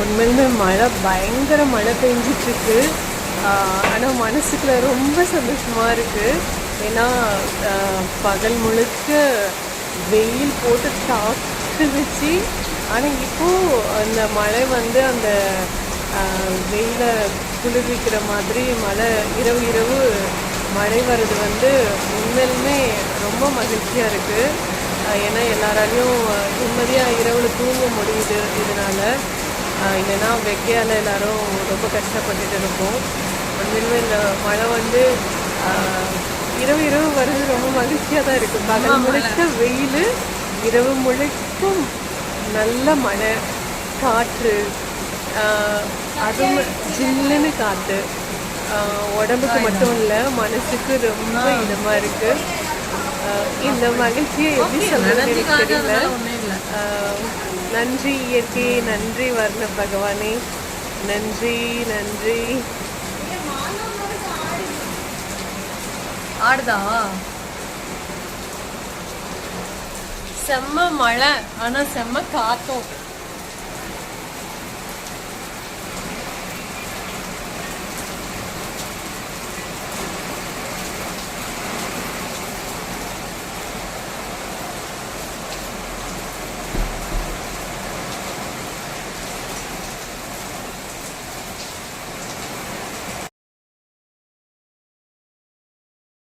உண்மையிலுமே மழை பயங்கர மழை பெஞ்சிட்ருக்கு. ஆனால் மனசுக்குள்ள ரொம்ப சந்தோஷமாக இருக்குது ஏன்னா பகல் முழுக்க வெயில் போட்டு தாக்கு வச்சு ஆனால் இப்போது அந்த மழை வந்து அந்த வெயிலை குளிர்விக்கிற மாதிரி மழை இரவு இரவு மழை வர்றது வந்து உண்மையிலுமே ரொம்ப மகிழ்ச்சியாக இருக்குது ஏன்னா எல்லாராலையும் நிம்மதியாக இரவில் தூங்க முடியுது இதனால். இல்லைன்னா வெக்கையால் எல்லாரும் ரொம்ப கஷ்டப்பட்டுட்டு இருப்போம். உண்மையிலுமே இந்த மழை வந்து இரவு இரவு வர்றது ரொம்ப மகிழ்ச்சியாக தான் இருக்குது பகல் முழுக்க வெயில் இரவு முழுக்கும் நல்ல மழை காற்று அதுவும் ஜில்லுன்னு காற்று உடம்புக்கு மட்டும் இல்லை மனசுக்கு ரொம்ப இதமாக இருக்குது இந்த மகிழ்ச்சியை எப்படி எனக்கு தெரியல. நன்றி இயற்கையே நன்றி வர்ண பகவானே. நன்றி நன்றி. ஆடுதா? செம்ம மழை ஆனா செம்ம காத்தும்